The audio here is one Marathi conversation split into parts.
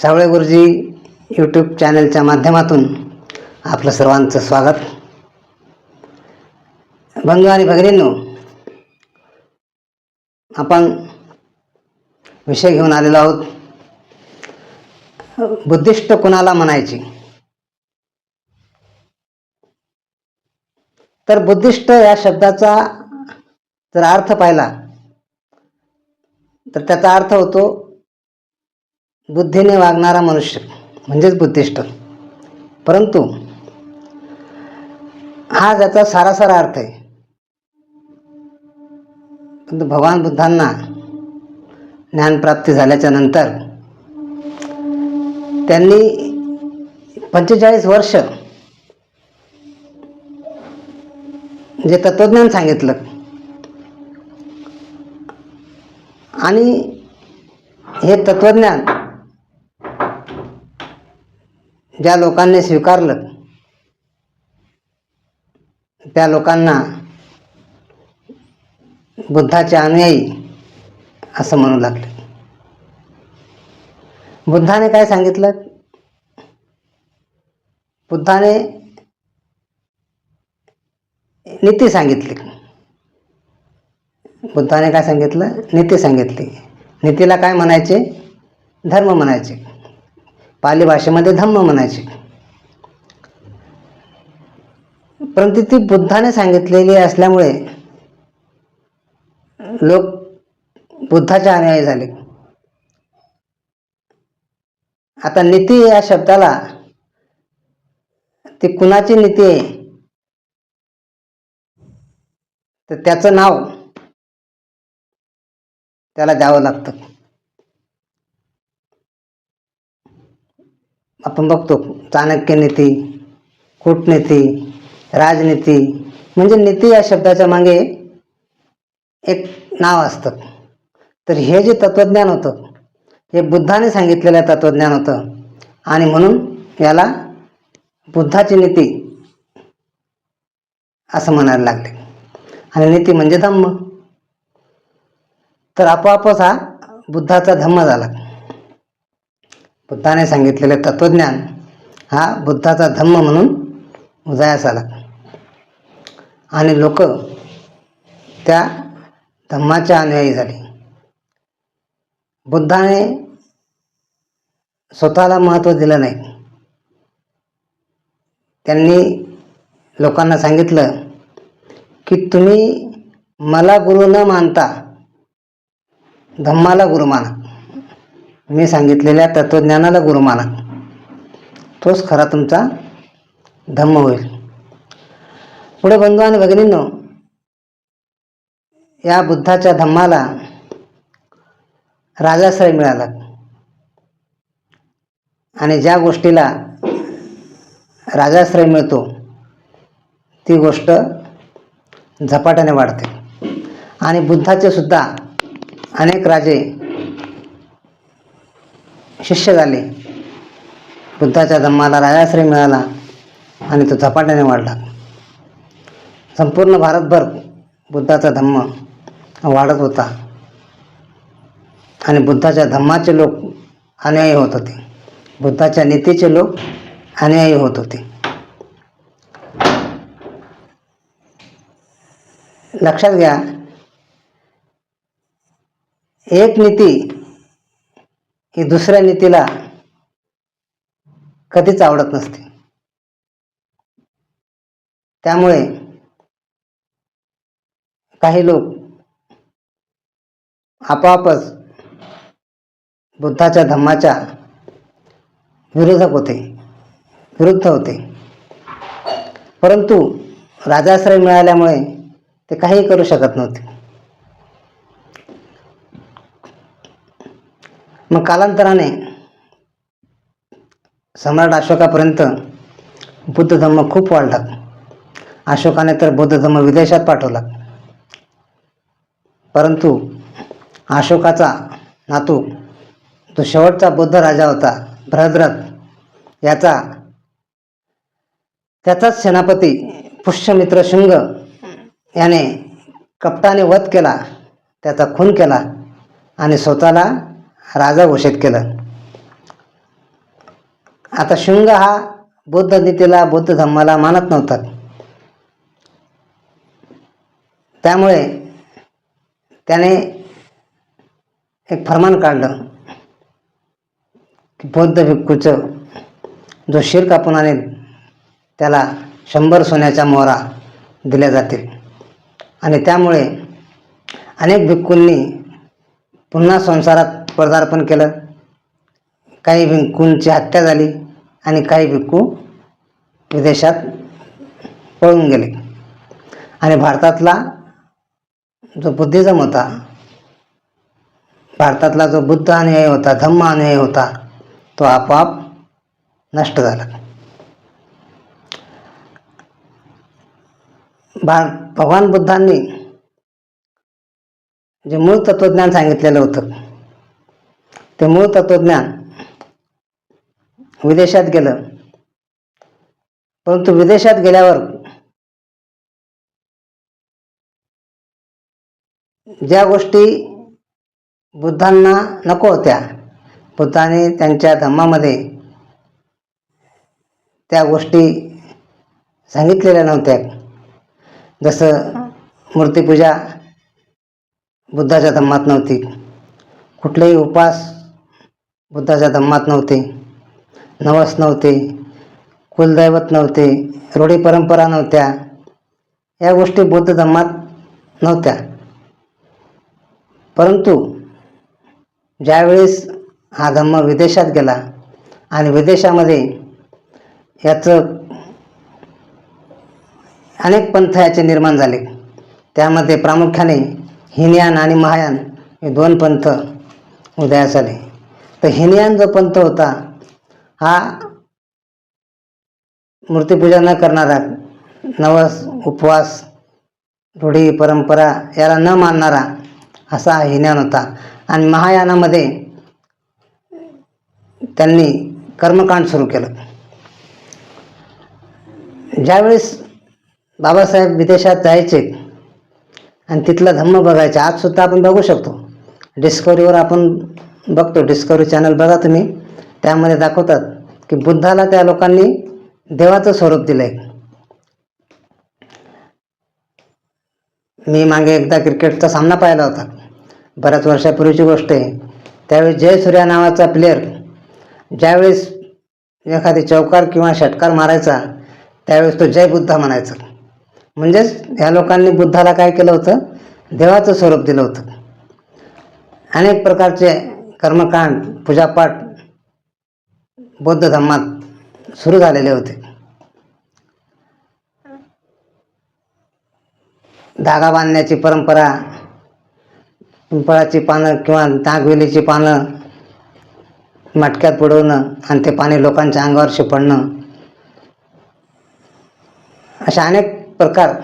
सावळे गुरुजी यूट्यूब चॅनलच्या माध्यमातून आपलं सर्वांचं स्वागत. बंधू आणि भगिनींनो आपण विषय घेऊन आलेलो आहोत. बुद्धिस्ट कुणाला म्हणायची? तर बुद्धिस्ट या शब्दाचा जर अर्थ पाहिला तर त्याचा अर्थ होतो बुद्धीने वागणारा मनुष्य म्हणजेच बुद्धिष्ट. परंतु हा सारा सारासारा अर्थ आहे परंतु भगवान बुद्धांना ज्ञानप्राप्ती झाल्याच्यानंतर त्यांनी पंचेचाळीस वर्ष जे तत्त्वज्ञान सांगितलं आणि हे तत्त्वज्ञान ज्या लोकांनी स्वीकारलं त्या लोकांना बुद्धाचे अनुयायी असं म्हणू लागले. बुद्धाने काय सांगितलं? बुद्धाने नीती सांगितली. बुद्धाने काय सांगितलं? नीती सांगितली. नीतीला काय म्हणायचे? धर्म म्हणायचे. पाली भाषेमध्ये धम्म म्हणायचे. परंतु ती बुद्धाने सांगितलेली असल्यामुळे लोक बुद्धाचे अनुयायी झाले. आता नीती या शब्दाला ती कुणाची नीती आहे? तर त्याचं नाव त्याला द्यावं लागतं. आपण बघतो चाणक्य नीती कूटनीती राजनीती म्हणजे नीती या शब्दाच्या मागे एक नाव असतं. तर हे जे तत्त्वज्ञान होतं हे बुद्धाने सांगितलेलं तत्त्वज्ञान होतं. आणि म्हणून याला बुद्धाची नीती असं म्हणायला लागले. आणि नीती म्हणजे धम्म. तर आपोआपच हा बुद्धाचा धम्म झाला. बुद्धाने सांगितलेले तत्त्वज्ञान हा बुद्धाचा धम्म म्हणून उदयास आला आणि लोक त्या धम्माच्या अनुयायी झाले. बुद्धाने स्वतःला महत्त्व दिलं नाही. त्यांनी लोकांना सांगितलं की तुम्ही मला गुरु न मानता धम्माला गुरु माना. मी सांगितलेल्या तत्त्वज्ञानाला गुरु माना तोच खरा तुमचा धम्म होईल. पुढे बंधू आणि भगिनींनो या बुद्धाच्या धम्माला राजाश्रय मिळाला. आणि ज्या गोष्टीला राजाश्रय मिळतो ती गोष्ट झपाट्याने वाढते. आणि बुद्धाचे सुद्धा अनेक राजे शिष्य झाले. बुद्धाच्या धम्माला राजाश्रय मिळाला आणि तो झपाट्याने वाढला. संपूर्ण भारतभर बुद्धाचा धम्म वाढत होता आणि बुद्धाच्या धम्माचे लोक अनुयायी होत होते. बुद्धाच्या नीतीचे लोक अनुयायी होत होते. लक्षात घ्या एक नीती ही दुसऱ्या नीतीला कधीच आवडत नसते. त्यामुळे काही लोक आपोआपच बुद्धाच्या धम्माच्या विरोधक होते विरुद्ध होते. परंतु राजाश्रय मिळाल्यामुळे ते काही करू शकत नव्हते. मग कालांतराने सम्राट अशोकापर्यंत बुद्ध धम्म खूप वाढला. अशोकाने तर बौद्ध धम्म विदेशात पाठवला. परंतु अशोकाचा नातू जो शेवटचा बौद्ध राजा होता भरद्रथ याचा त्याचाच सेनापती पुष्यमित्र शुंग याने कपटाने वध केला त्याचा खून केला आणि स्वतःला राजा घोषित केलं. आता शुंग हा बौद्ध नीतीला बौद्ध धम्माला मानत नव्हता. त्यामुळे त्याने एक फरमान काढलं की बौद्ध भिक्खूचं जो शिर कापून आणेल त्याला शंभर सोन्याच्या मोहरा दिल्या जातील. आणि त्यामुळे अनेक भिक्खूंनी पुन्हा संसारात पदार्पण केलं. काही भिक्खूंची हत्या झाली आणि काही भिक्खू विदेशात पळून गेले. आणि भारतातला जो बुद्धिझम होता भारतातला जो बुद्ध अनुयायी होता धम्म अनुयायी होता तो आपोआप नष्ट झाला. भार भगवान बुद्धांनी जे मूळ तत्वज्ञान सांगितलेलं होतं ते मूळ तत्वज्ञान. विदेशात गेलं. परंतु विदेशात गेल्यावर ज्या गोष्टी बुद्धांना नको होत्या बुद्धाने त्यांच्या धम्मामध्ये त्या गोष्टी सांगितलेल्या नव्हत्या. जसं मूर्तीपूजा बुद्धाच्या धम्मात नव्हती. कुठलेही उपास बुद्धाच्या धम्मात नव्हते. नवस नव्हते. कुलदैवत नव्हते. रूढी परंपरा नव्हत्या. या गोष्टी बौद्ध धम्मात नव्हत्या. परंतु ज्यावेळेस हा धम्म विदेशात गेला आणि विदेशामध्ये याचं अनेक पंथ याचे निर्माण झाले. त्यामध्ये प्रामुख्याने हिनयान आणि महायान हे दोन पंथ उदयास आले. तर हिनयान जो पंथ होता. हा मूर्तीपूजा न करणारा नवस उपवास रूढी परंपरा याला न मानणारा असा हा होता. आणि महायानामध्ये त्यांनी कर्मकांड सुरू केलं. ज्यावेळेस बाबासाहेब विदेशात जायचे आणि तिथला धम्म बघायचे आजसुद्धा आपण बघू शकतो. डिस्कवरीवर आपण बघतो डिस्कवरी चॅनल बघा तुम्ही. त्यामध्ये दाखवतात की बुद्धाला त्या लोकांनी देवाचं स्वरूप दिलं आहे मी मागे एकदा क्रिकेटचा सामना पाहिला होता. बऱ्याच वर्षापूर्वीची गोष्ट आहे. त्यावेळी जय सूर्या नावाचा प्लेअर ज्यावेळेस एखादी चौकार किंवा षटकार मारायचा त्यावेळेस तो जय बुद्धा म्हणायचा. म्हणजेच ह्या लोकांनी बुद्धाला काय केलं होतं? देवाचं स्वरूप दिलं होतं. अनेक प्रकारचे कर्मकांड पूजापाठ बौद्ध धर्मात सुरू झालेले होते. धागा बांधण्याची परंपरा पिंपळाची पानं किंवा नागवेलीची पानं मटक्यात बुडवणं आणि ते पाणी लोकांच्या अंगावर शिपडणं अशा अनेक प्रकार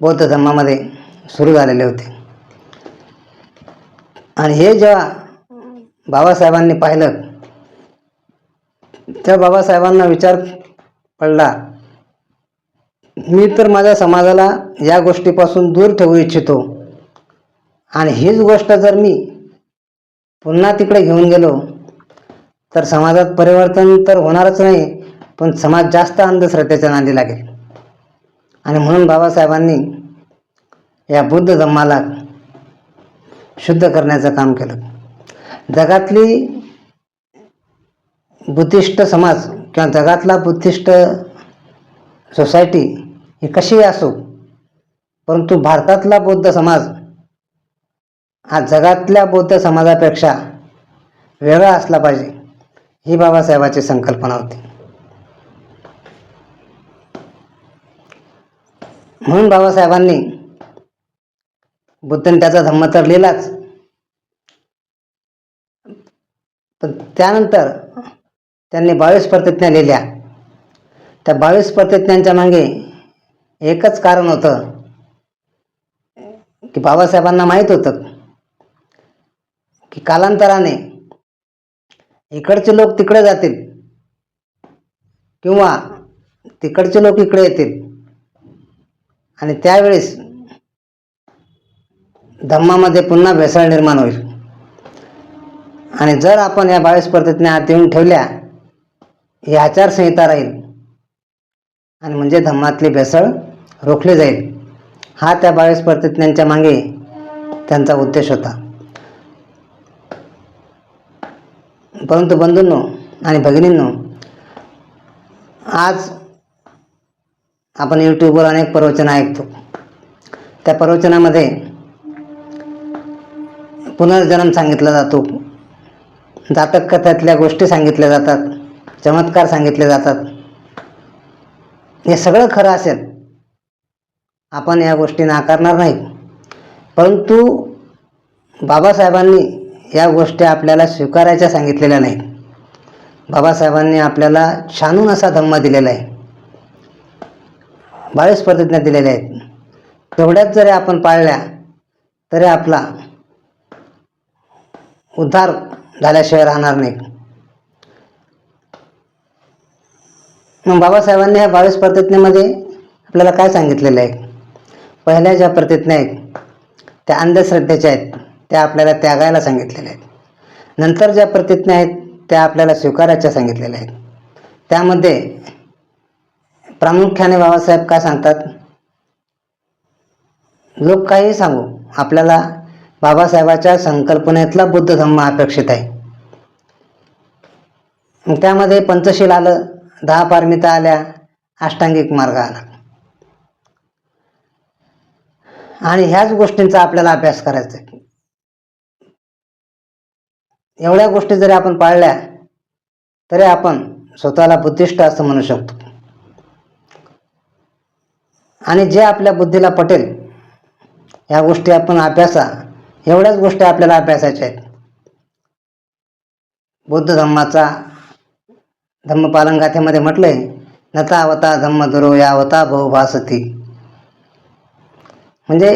बौद्ध धर्मामध्ये सुरू झालेले होते. आणि हे जेव्हा बाबासाहेबांनी पाहिलं त्या बाबासाहेबांना विचार पडला मी तर माझ्या समाजाला या गोष्टीपासून दूर ठेवू इच्छितो. आणि हीच गोष्ट जर मी पुन्हा तिकडे घेऊन गेलो तर समाजात परिवर्तन तर होणारच नाही पण समाज जास्त अंधश्रद्धेच्या नांदी लागेल. आणि म्हणून बाबासाहेबांनी या बुद्ध धम्माला शुद्ध करण्याचं काम केलं. जगातली बुद्धिस्ट समाज किंवा जगातला बुद्धिस्ट सोसायटी ही कशीही असो परंतु भारतातला बौद्ध समाज हा जगातल्या बौद्ध समाजापेक्षा वेगळा असला पाहिजे ही बाबासाहेबाची संकल्पना होती. म्हणून बाबासाहेबांनी बुद्धन त्याचा धम्म तर लिहिलाच. पण त्यानंतर त्यांनी बावीस प्रतिज्ञा लिहिल्या. त्या बावीस प्रतिज्ञांच्या मागे एकच कारण होतं. की बाबासाहेबांना माहीत होतं. की कालांतराने इकडचे लोक तिकडे जातील. किंवा तिकडचे लोक इकडे येतील. आणि त्यावेळेस धम्मामध्ये पुन्हा भेसळ निर्माण होईल. आणि जर आपण या बावीस प्रतिज्ञा आत येऊन ठेवल्या ही आचारसंहिता राहील. आणि म्हणजे धम्मातली भेसळ रोखली जाईल. हा त्या बावीस प्रतिज्ञांच्या मागे त्यांचा उद्देश होता. परंतु बंधूंनो आणि भगिनींनो आज आपण यूट्यूबवर अनेक प्रवचनं ऐकतो. त्या प्रवचनामध्ये पुनर्जन्म सांगितला जातो. जातक कथातल्या गोष्टी सांगितल्या जातात. चमत्कार सांगितले जातात. हे सगळं खरं असेल. आपण या गोष्टी नाकारणार नाही. परंतु बाबासाहेबांनी या गोष्टी आपल्याला स्वीकारायच्या सांगितलेल्या नाहीत. बाबासाहेबांनी आपल्याला छानून असा धम्मा दिलेला आहे. बावीस प्रतिज्ञा दिलेल्या आहेत. तेवढ्याच जरी आपण पाळल्या तरी आपला उद्धार झाल्याशिवाय राहणार नाही. मग बाबासाहेबांनी ह्या बावीस प्रतिज्ञेमध्ये आपल्याला काय सांगितलेलं आहे? पहिल्या ज्या प्रतिज्ञा आहेत त्या अंधश्रद्धेच्या आहेत त्या आपल्याला त्यागायला सांगितलेल्या आहेत. नंतर ज्या प्रतिज्ञा आहेत त्या आपल्याला स्वीकारायच्या सांगितलेल्या आहेत. त्यामध्ये प्रामुख्याने बाबासाहेब काय सांगतात? लोक काही सांगू आपल्याला बाबासाहेबाच्या संकल्पनेतला बुद्ध धम्म अपेक्षित आहे. त्यामध्ये पंचशील आलं दहा पारमिता आल्या अष्टांगिक मार्ग आला. आणि ह्याच गोष्टींचा आपल्याला अभ्यास करायचा आहे. एवढ्या गोष्टी जरी आपण पाळल्या तरी आपण स्वतःला बुद्धिष्ट असं म्हणू शकतो. आणि जे आपल्या बुद्धीला पटेल या गोष्टी आपण अभ्यासा एवढ्याच गोष्टी आपल्याला अभ्यासाच्या आहेत. बुद्ध धम्माचा धम्मपालन गाथेमध्ये म्हटलंय नता अवता धम्म दुरो या अवता बहुभासती म्हणजे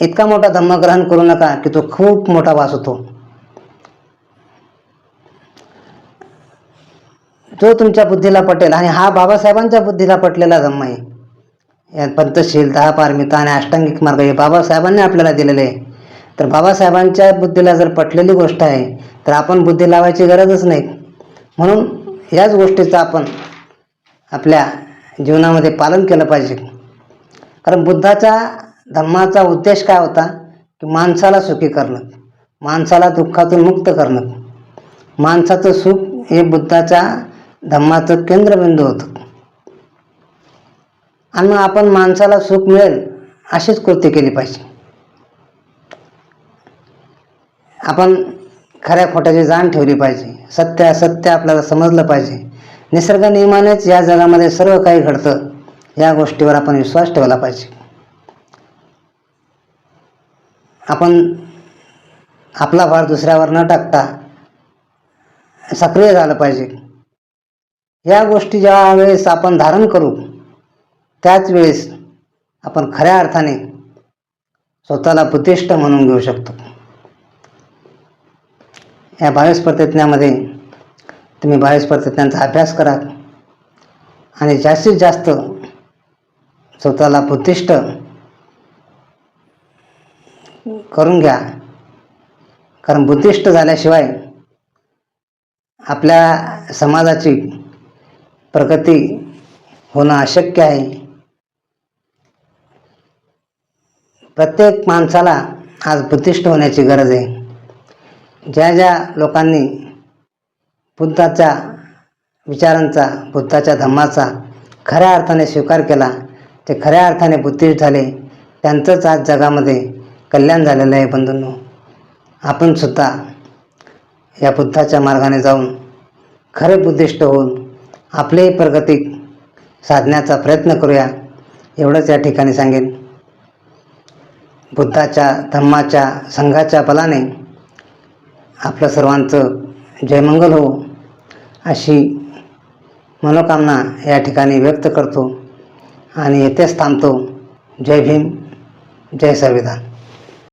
इतका मोठा धम्म ग्रहण करू नका की तो खूप मोठा वास होतो जो तुमच्या बुद्धीला पटेल आणि हा बाबासाहेबांच्या बुद्धीला पटलेला धम्म आहे. यात पंतशील दहा पारमिता आणि अष्टांगिक मार्ग हे बाबासाहेबांनी आपल्याला दिलेले आहे. तर बाबासाहेबांच्या बुद्धीला जर पटलेली गोष्ट आहे तर आपण बुद्धी लावायची गरजच नाही. म्हणून याच गोष्टीचं आपण आपल्या जीवनामध्ये पालन केलं पाहिजे. कारण बुद्धाच्या धम्माचा उद्देश काय होता? की माणसाला सुखी करणं माणसाला दुःखातून मुक्त करणं. माणसाचं सुख हे बुद्धाच्या धम्माचं केंद्रबिंदू होतं. आणि मग आपण माणसाला सुख मिळेल अशीच कृती केली पाहिजे. आपण खऱ्या खोट्याची जाण ठेवली पाहिजे. सत्य असत्य आपल्याला समजलं पाहिजे. निसर्ग नियमानेच या जगामध्ये सर्व काही घडतं या गोष्टीवर आपण विश्वास ठेवला पाहिजे. आपण आपला भार दुसऱ्यावर न टाकता सक्रिय झालं पाहिजे. या गोष्टी ज्या वेळेस आपण धारण करू त्याच वेळेस आपण खऱ्या अर्थाने स्वतःला बुद्धिष्ट म्हणून घेऊ शकतो. या बावीस प्रतिज्ञामध्ये तुम्ही बावीस प्रतिज्ञांचा अभ्यास करा आणि जास्तीत जास्त स्वतःला बुद्धिष्ट करून घ्या. कारण बुद्धिष्ट झाल्याशिवाय आपल्या समाजाची प्रगती होणं अशक्य आहे. प्रत्येक माणसाला आज बुद्धिष्ट होण्याची गरज आहे. ज्या ज्या लोकांनी बुद्धाच्या विचारांचा बुद्धाच्या धम्माचा खऱ्या अर्थाने स्वीकार केला ते खऱ्या अर्थाने बुद्धिस्ट झाले त्यांचंच आज जगामध्ये कल्याण झालेलं आहे बंधूंनो. आपण सुद्धा या बुद्धाच्या मार्गाने जाऊन खरे बुद्धिष्ट होऊन आपलीही प्रगती साधण्याचा प्रयत्न करूया एवढंच या ठिकाणी सांगेन. बुद्धाच्या धम्माच्या संघाच्या बलाने आपलं सर्वांचं जयमंगल हो अशी मनोकामना या ठिकाणी व्यक्त करतो. आणि येथेच थांबतो. जय भीम जय संविधान.